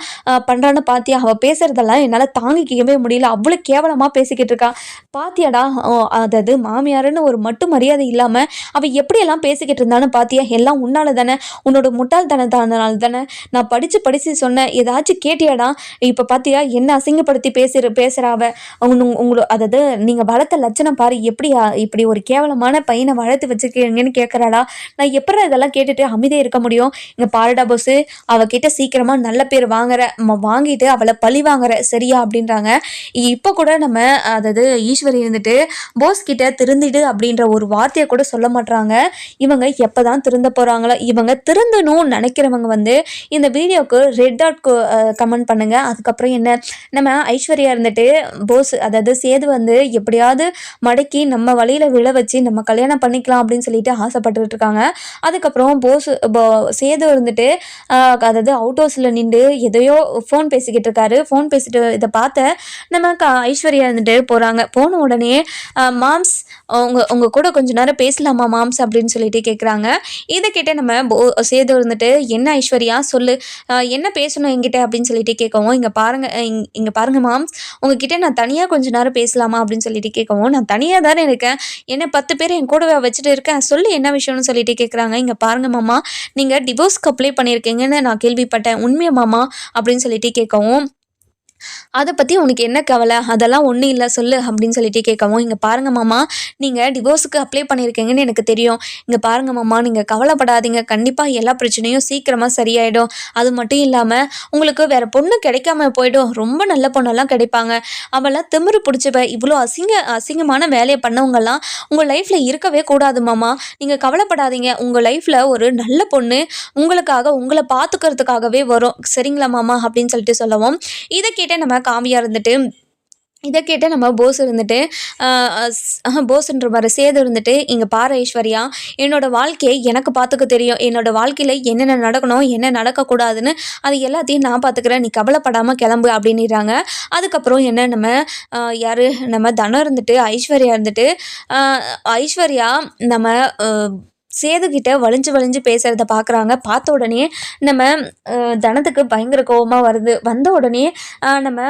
பண்ணுறான்னு பார்த்தியா அவள் பேசுகிறதெல்லாம் என்னால் தாங்கிக்கவே முடியல. அவ்வளோ கேவலமாக பேசிக்கிட்டு இருக்கா. பாத்தியாடா அதாவது மாமியாருன்னு ஒரு மட்டு மரியாதை இல்லாமல் அவள் எப்படியெல்லாம் பேசிக்கிட்டு இருந்தான்னு பார்த்தியா எல்லாம் உன்னால தானே. உன்னோட முட்டாள்தனத்தினால தானே. நான் படித்து படித்து சொன்னேன். ஏதாச்சும் கேட்டியாடா? இப்போ பார்த்தியா என்ன அசிங்கப்படுத்தி பேசுற பேசுகிறாவ அவ உங்களோட அதாவது நீங்கள் வளர்த்த லட்சணம் பாரு. எப்படியா இப்படி ஒரு கேவலமான பையனை வளர்த்து வச்சிருக்கீங்கன்னு கேட்கறாடா நான் எப்படி இதெல்லாம் கேட்டுட்டு அமைதியாக இருக்க முடியும்? இங்கே பாருடா போஸ் அவகிட்ட சீக்கிரமாக நல்ல பேர் வாங்குற வாங்கிட்டு அவளை பழி வாங்குற சரியா? அப்படின்றாங்க. இப்போ கூட நம்ம அதாவது ஈஸ்வரி இருந்துட்டு போஸ் கிட்ட திருந்திடு அப்படின்ற ஒரு வார்த்தையை கூட சொல்ல மாட்டுறாங்க இவங்க எப்பதான் திருந்த போகிறாங்களோ இவங்க திருந்தணும்னு நினைக்கிறவங்க வந்து இந்த வீடியோவுக்கு ரெட் டாட் கமெண்ட் பண்ணுங்க. அதுக்கப்புறம் என்ன? நம்ம ஐஸ்வர்யா இருந்துட்டு போஸ் அதாவது சேது வந்து எப்படியாவது மடக்கி நம்ம வழியில விழ வச்சு நம்ம கல்யாணம் பண்ணிக்கலாம் அப்படின்னு சொல்லிட்டு ஆசைப்பட்டுட்டு இருக்காங்க அதுக்கப்புறம் போஸ் போ- சேது இருந்துட்டு அதாவது அவுட் ஹவுஸில் நின்று எதையோ ஃபோன் பேசிக்கிட்டு இருக்காரு ஃபோன் பேசிட்டு இதை பார்த்த நம்ம க ஐஸ்வர்யா இருந்துட்டு போகிறாங்க போன உடனே மாம்ஸ் உங்கள் உங்கள் கூட கொஞ்ச நேரம் பேசலாமா மாம்ஸ் அப்படின்னு சொல்லிட்டு கேட்குறாங்க இதை கேட்டு நம்ம போ சேது இருந்துட்டு என்ன ஐஸ்வர்யா? சொல்லு. என்ன பேசணும் என்கிட்ட? அப்படின்னு சொல்லிட்டு கேட்கவும் இங்கே பாருங்க இங்கே இங்க பாருங்க மாம்ஸ். உங்ககிட்ட நான் தனியாக கொஞ்ச நேரம் பேசலாமா? அப்படின்னு சொல்லிட்டு கேட்கவும் நான் தனியாக தானே இருக்கேன். என்ன பத்து பேர் என் கூட வச்சுட்டு இருக்கேன். சொல்லி என்ன விஷயம்னு சொல்லிட்டு கேட்குறாங்க இங்கே பாருங்க மாமா நீங்கள் டிவோர்ஸ்க்கு அப்ளை பண்ணியிருக்கீங்கன்னு நான் கேள்விப்பட்டேன். உண்மையா மாமா? அப்படின்னு சொல்லிட்டு கேட்கவும் அதை பற்றி உனக்கு என்ன கவலை? அதெல்லாம் ஒன்றும் இல்லை சொல்லு அப்படின்னு சொல்லிட்டு கேட்கவும் இங்கே பாருங்க மாமா நீங்கள் டிவோர்ஸுக்கு அப்ளை பண்ணியிருக்கீங்கன்னு எனக்கு தெரியும். இங்கே பாருங்க மாமா நீங்கள் கவலைப்படாதீங்க. கண்டிப்பாக எல்லா பிரச்சனையும் சீக்கிரமாக சரியாயிடும். அது மட்டும் இல்லாமல் உங்களுக்கு வேறு பொண்ணு கிடைக்காம போயிடும். ரொம்ப நல்ல பொண்ணெல்லாம் கிடைப்பாங்க. அவளாம் திமிரு பிடிச்சப்ப. இவ்வளோ அசிங்க அசிங்கமான வேலையை பண்ணவங்கெல்லாம் உங்கள் லைஃப்பில் இருக்கவே கூடாது மாமா. நீங்கள் கவலைப்படாதீங்க. உங்கள் லைஃப்பில் ஒரு நல்ல பொண்ணு உங்களுக்காக உங்களை பார்த்துக்கிறதுக்காகவே வரும். சரிங்களா மாமா? அப்படின்னு சொல்லிட்டு சொல்லவும். இதை கேட்ட நம்ம காவியா இருந்துட்டு இதை கேட்ட நம்ம போஸ் இருந்துட்டு போஸ்ன்ற மாதிரி சேது இருந்துட்டு இங்கே பாரு ஐஸ்வர்யா என்னோடய வாழ்க்கையை எனக்கு பார்த்துக்க தெரியும். என்னோடய வாழ்க்கையில் என்னென்ன நடக்கணும் என்ன நடக்கக்கூடாதுன்னு அது எல்லாத்தையும் நான் பார்த்துக்கிறேன் நீ கவலைப்படாமல் கிளம்பு அப்படின்னுறாங்க. அதுக்கப்புறம் என்ன நம்ம யார் நம்ம தனம் இருந்துட்டு ஐஸ்வர்யா இருந்துட்டு ஐஸ்வர்யா நம்ம சேதுக்கிட்ட வலிஞ்சு வலிஞ்சு பேசுகிறத பார்க்குறாங்க பார்த்த உடனே நம்ம தனத்துக்கு பயங்கர கோவமாக வருது. வந்த உடனே நம்ம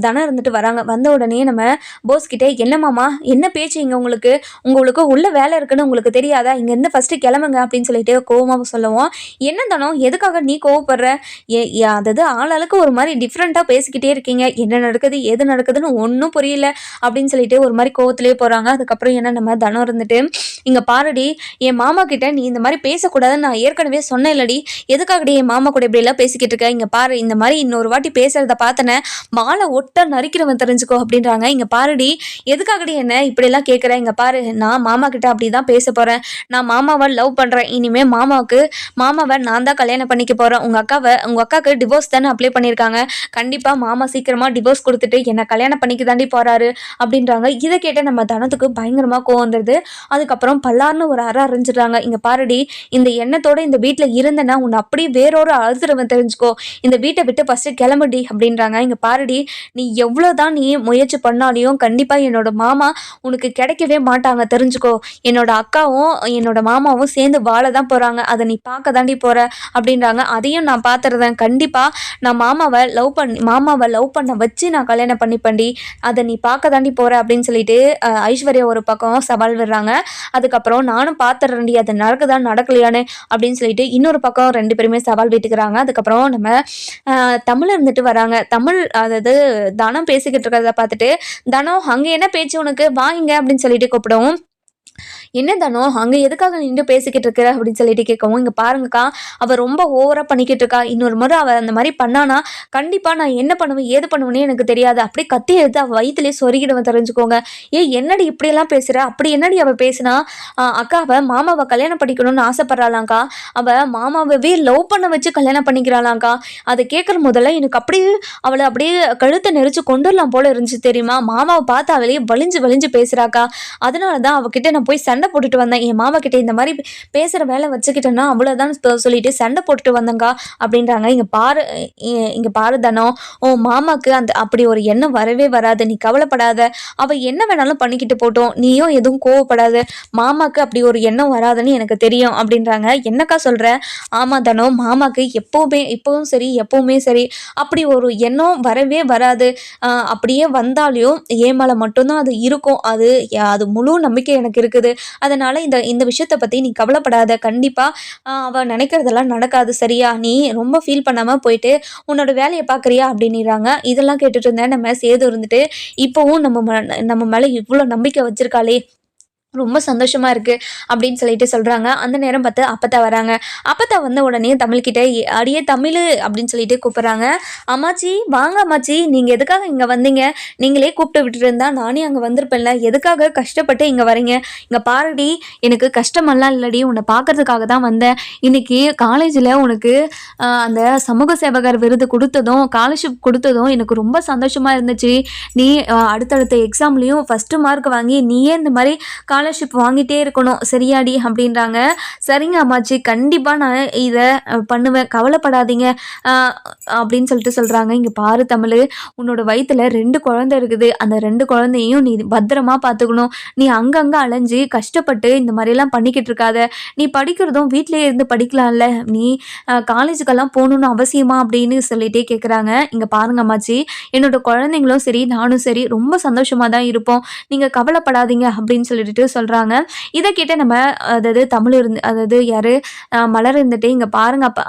தனம் இருந்துட்டு வராங்க. வந்த உடனே நம்ம போஸ்கிட்ட என்ன மாமா? என்ன பேச்சு இங்கே உங்களுக்கு? உங்களுக்கு உள்ள வேலை இருக்குன்னு உங்களுக்கு தெரியாதா? இங்கேருந்து ஃபஸ்ட்டு கிளம்புங்க அப்படின்னு சொல்லிட்டு கோபமாக சொல்லுவோம் என்ன தனம்? எதுக்காக நீ கோவப்படுற? ஏ- அதாவது ஆளாளுக்கு ஒரு மாதிரி டிஃப்ரெண்ட்டாக பேசிக்கிட்டே இருக்கீங்க. என்ன நடக்குது? எது நடக்குதுன்னு ஒன்றும் புரியல அப்படின்னு சொல்லிட்டு ஒரு மாதிரி கோவத்திலே போகிறாங்க அதுக்கப்புறம் என்ன நம்ம தனம் இருந்துட்டு இங்கே பாருடி என் மாமா கிட்ட நீ இந்த மாதிரி பேசக்கூடாதுன்னு நான் ஏற்கனவே சொன்னேன் இல்லடி எதுக்காகடி என் மாமா கூட இப்படிலாம் பேசிக்கிட்டு இருக்க? இங்கே பாரு இந்த மாதிரி இன்னொரு வாட்டி பேசுறத பார்த்தனே மாலை ஒட்ட நரிக்கிறவன் தெரிஞ்சுக்கோ அப்படின்றாங்க. இங்கே பாருடி எதுக்காகடி என்ன இப்படியெல்லாம் கேட்குற இங்கே பாரு நான் மாமா கிட்ட அப்படி தான் பேச போகிறேன் நான் மாமாவை லவ் பண்ணுறேன் இனிமேல் மாமாவுக்கு மாமாவை நான் தான் கல்யாணம் பண்ணிக்க போகிறேன் உங்கள் அக்காவை உங்கள் அக்காவுக்கு டிவோர்ஸ் தானே அப்ளை பண்ணியிருக்காங்க. கண்டிப்பாக மாமா சீக்கிரமாக டிவோர்ஸ் கொடுத்துட்டு என்னை கல்யாணம் பண்ணிக்க தாண்டி போகிறாரு அப்படின்றாங்க. இதை கேட்ட நம்ம தனத்துக்கு பயங்கரமாக கோவம் வந்துடுது அதுக்கப்புறம் பல்லார்னு ஒரு அற அரைஞ்சிடுறாங்க இங்கே பாருடி இந்த எண்ணத்தோட இந்த வீட்டில் இருந்தேன்னா உன்னை அப்படியே வேறொரு அழுதுறவன் தெரிஞ்சுக்கோ. இந்த வீட்டை விட்டு ஃபஸ்ட்டு கிளம்புடி அப்படின்றாங்க. இங்கே பாருடி நீ எவ்வளோ தான் நீ முயற்சி பண்ணாலையும் கண்டிப்பாக என்னோட மாமா உனக்கு கிடைக்கவே மாட்டாங்க. தெரிஞ்சுக்கோ. என்னோட அக்காவும் என்னோட மாமாவும் சேர்ந்து வாழ தான் போகிறாங்க அதை நீ பார்க்க தாண்டி போகிற அப்படின்றாங்க. அதையும் நான் பார்த்துருந்தேன். கண்டிப்பாக நான் மாமாவை லவ் பண்ணி மாமாவை லவ் பண்ண வச்சு நான் கல்யாணம் பண்ணிப்பேன்டி. அதை நீ பார்க்க தாண்டி போகிற அப்படின்னு சொல்லிட்டு ஐஸ்வர்யா ஒரு பக்கம் சவால் விடுறாங்க. அதுக்கப்புறம் நானும் பார்த்துறேன்டி அது நடக்குதா நடக்கலையான்னு அப்படின்னு சொல்லிட்டு இன்னொரு பக்கம் ரெண்டு பேருமே சவால் விட்டுக்கிறாங்க. அதுக்கப்புறம் நம்ம தமிழ் இருந்துட்டு வராங்க. தமிழ் அதாவது தனம் பேசிக்கிட்டு இருக்கிறத பார்த்துட்டு தனம் அங்கே என்ன பேச்சு உனக்கு? வாங்க அப்படின்னு சொல்லிட்டு கூப்பிடவும் என்ன தானோ? அங்கே எதுக்காக நின்று பேசிக்கிட்டு இருக்கிற? அப்படின்னு சொல்லிட்டு கேட்கவும் இங்கே பாருங்கக்கா அவள் ரொம்ப ஓவராக பண்ணிக்கிட்டு இருக்கா. இன்னொரு முறை அவள் அந்த மாதிரி பண்ணானா கண்டிப்பாக நான் என்ன பண்ணுவேன் ஏது பண்ணுவேனே எனக்கு தெரியாது. அப்படியே கத்தி எடுத்து அவள் வயிற்றுலேயே சொருகிடுவேன் தெரிஞ்சுக்கோங்க. ஏ என்னடி இப்படியெல்லாம் பேசுகிற அப்படி என்னடி அவள் பேசினா? அக்காவை அக்கா அவள் மாமாவை கல்யாணம் பண்ணிக்கணும்னு ஆசைப்படுறாளாங்க்கா. அவள் மாமாவே லவ் பண்ண வச்சு கல்யாணம் பண்ணிக்கிறாளாங்க்கா. அதை கேட்குற முதல்ல எனக்கு அப்படியே அவளை அப்படியே கழுத்தை நெரிச்சு கொண்டுடலாம் போல இருந்துச்சு தெரியுமா? மாமாவை பார்த்து அவளையே வலிஞ்சு வலிஞ்சு பேசுகிறாக்கா அதனால தான் அவகிட்ட நான் போய் சண்டை சண்டை போட்டுட்டு வந்தேன். என் மாமா கிட்டே இந்த மாதிரி பேசுகிற வேலை வச்சுக்கிட்டேன்னா அவ்வளோதான் சொல்லிட்டு சண்டை போட்டுட்டு வந்தேங்க அப்படின்றாங்க. இங்கே பாரு இங்கே பாரு தனம் உன் மாமாக்கு அந்த அப்படி ஒரு எண்ணம் வரவே வராது. நீ கவலைப்படாத. அவள் என்ன வேணாலும் பண்ணிக்கிட்டு போட்டோம். நீயும் எதுவும் கோவப்படாத. மாமாக்கு அப்படி ஒரு எண்ணம் வராதுன்னு எனக்கு தெரியும் அப்படின்றாங்க. என்னக்கா சொல்கிற ஆமாம் தனம் மாமாக்கு எப்போவுமே இப்போவும் சரி எப்போவுமே சரி அப்படி ஒரு எண்ணம் வரவே வராது. அப்படியே வந்தாலையும் ஏன் மேலே மட்டும்தான் அது இருக்கும். அது அது முழு நம்பிக்கை எனக்கு இருக்குது. அதனால் இந்த இந்த விஷயத்தை பற்றி நீ கவலைப்படாத. கண்டிப்பாக அவள் நினைக்கிறதெல்லாம் நடக்காது சரியா? நீ ரொம்ப ஃபீல் பண்ணாமல் போயிட்டு உன்னோட வேலையை பார்க்குறியா? அப்படின்னுறாங்க. இதெல்லாம் கேட்டுட்டு இருந்தேன். நம்ம சேது இருந்துட்டு இப்போவும் நம்ம ம- நம்ம மேலே இவ்வளோ நம்பிக்கை வச்சிருக்காளே ரொம்ப சந்தோஷமாக இருக்குது அப்படின்னு சொல்லிட்டு சொல்கிறாங்க அந்த நேரம் பார்த்து அப்பத்தா வராங்க. அப்பத்தா வந்த உடனே தமிழ்கிட்ட அடியே தமிழ் அப்படின்னு சொல்லிட்டு கூப்பிட்றாங்க. அம்மாச்சி வாங்க அம்மாச்சி நீங்கள் எதுக்காக இங்கே வந்தீங்க? நீங்களே கூப்பிட்டு விட்டுட்டு நானே அங்கே வந்திருப்பேன்ல. எதுக்காக கஷ்டப்பட்டு இங்கே வரீங்க? இங்கே பாருடி எனக்கு கஷ்டமெல்லாம் இல்லடி. உன்னை பார்க்கறதுக்காக தான் வந்தேன். இன்னைக்கு காலேஜில் உனக்கு அந்த சமூக சேவகர் விருது கொடுத்ததும் ஸ்காலர்ஷிப் கொடுத்ததும் எனக்கு ரொம்ப சந்தோஷமாக இருந்துச்சு. நீ அடுத்தடுத்த எக்ஸாம்லேயும் ஃபஸ்ட்டு மார்க் வாங்கி நீயே இந்த மாதிரி ஸ்காலர்ஷிப் வாங்கிட்டே இருக்கணும். சரியாடி அப்படின்றாங்க. சரிங்க அம்மாச்சி கண்டிப்பாக நான் இதை பண்ணுவேன். கவலைப்படாதீங்க. அப்படின்னு சொல்லிட்டு சொல்கிறாங்க இங்கே பாரு தமிழ் உன்னோட வயிற்றில் ரெண்டு குழந்தை இருக்குது. அந்த ரெண்டு குழந்தையும் நீ பத்திரமா பார்த்துக்கணும். நீ அங்கங்கே அலைஞ்சு கஷ்டப்பட்டு இந்த மாதிரிலாம் பண்ணிக்கிட்டு இருக்காத. நீ படிக்கிறதும் வீட்டிலே இருந்து படிக்கலாம்ல. நீ காலேஜுக்கெல்லாம் போகணுன்னு அவசியமா அப்படின்னு சொல்லிட்டே கேட்குறாங்க இங்கே பாருங்க அம்மாச்சி என்னோட குழந்தைங்களும் சரி நானும் சரி ரொம்ப சந்தோஷமாக தான் இருப்போம். நீங்கள் கவலைப்படாதீங்க அப்படின்னு சொல்லிட்டு சொல்கிறாங்க இதை கேட்ட நம்ம அதாவது தமிழ் இருந்து அதாவது யார் மலர் இருந்துட்டு இங்கே பாருங்க அப்போ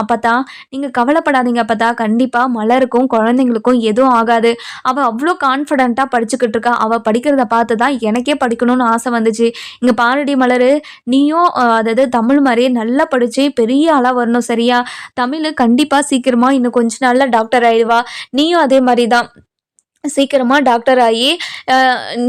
அப்போ தான் நீங்கள் கவலைப்படாதீங்க அப்போ தான் கண்டிப்பாக மலருக்கும் குழந்தைங்களுக்கும் எதுவும் ஆகாது. அவள் அவ்வளோ கான்ஃபிடென்ட்டாக படிச்சுக்கிட்டு இருக்கா. அவள் படிக்கிறத பார்த்து தான் எனக்கே படிக்கணும்னு ஆசை வந்துச்சு. இங்கே பாருடி மலர் நீயும் அதாவது தமிழ் மாதிரியே நல்லா படித்து பெரிய ஆளாக வரணும் சரியா? தமிழ் கண்டிப்பாக சீக்கிரமாக இன்னும் கொஞ்ச நாளில் டாக்டர் ஆயிடுவா. நீயும் அதே மாதிரி தான் சீக்கிரமாக டாக்டர் ஆகி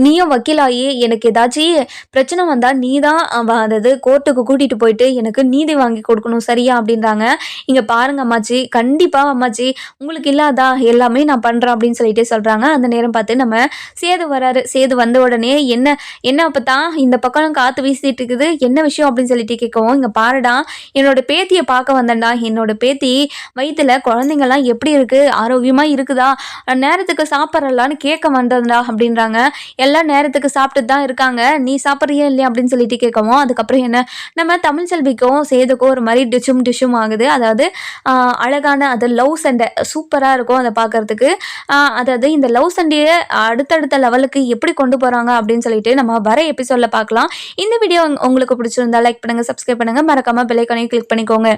நீயும் வக்கீலாகி எனக்கு ஏதாச்சும் பிரச்சனை வந்தால் நீ தான் அதாவது கோர்ட்டுக்கு கூட்டிகிட்டு போயிட்டு எனக்கு நீதி வாங்கி கொடுக்கணும் சரியா அப்படின்றாங்க. இங்கே பாருங்க அம்மாச்சி கண்டிப்பாக அம்மாச்சி உங்களுக்கு இல்லாதா எல்லாமே நான் பண்ணுறேன் அப்படின்னு சொல்லிட்டு சொல்கிறாங்க அந்த நேரம் பார்த்து நம்ம சேது வராரு. சேது வந்த உடனே என்ன என்ன அப்போ தான் இந்த பக்கம் காற்று வீசிட்டு இருக்குது என்ன விஷயம் அப்படின்னு சொல்லிட்டு கேட்கவும் இங்கே பாருடா என்னோட பேத்தியை பார்க்க வந்தேன்டா. என்னோட பேத்தி வயிற்றுல குழந்தைங்கள்லாம் எப்படி இருக்குது ஆரோக்கியமாக இருக்குதா? நேரத்துக்கு சாப்பிட்றலான்னு கேட்க வந்ததுடா அப்படின்றாங்க. எல்லா நேரத்துக்கு சாப்பிட்டு தான் இருக்காங்க. நீ சாப்பிட்றியா இல்லையா அப்படின்னு சொல்லிட்டு கேட்கவும் அதுக்கப்புறம் என்ன? நம்ம தமிழ் செல்விக்கும் சேதுக்கும் ஒரு மாதிரி டிஷும் டிஷும் ஆகுது. அதாவது அழகான அது லவ் சண்டை. சூப்பராக இருக்கும் அதை பார்க்கறதுக்கு. அதாவது இந்த லவ் சண்டையை அடுத்தடுத்த லெவலுக்கு எப்படி கொண்டு போகிறாங்க அப்படின்னு சொல்லிட்டு நம்ம வர எபிசோடில் பார்க்கலாம். இந்த வீடியோ உங்களுக்கு பிடிச்சிருந்தா லைக் பண்ணுங்கள் சப்ஸ்கிரைப் பண்ணுங்கள் மறக்காமல் பெல்லைக்கனையும் கிளிக் பண்ணிக்கோங்க.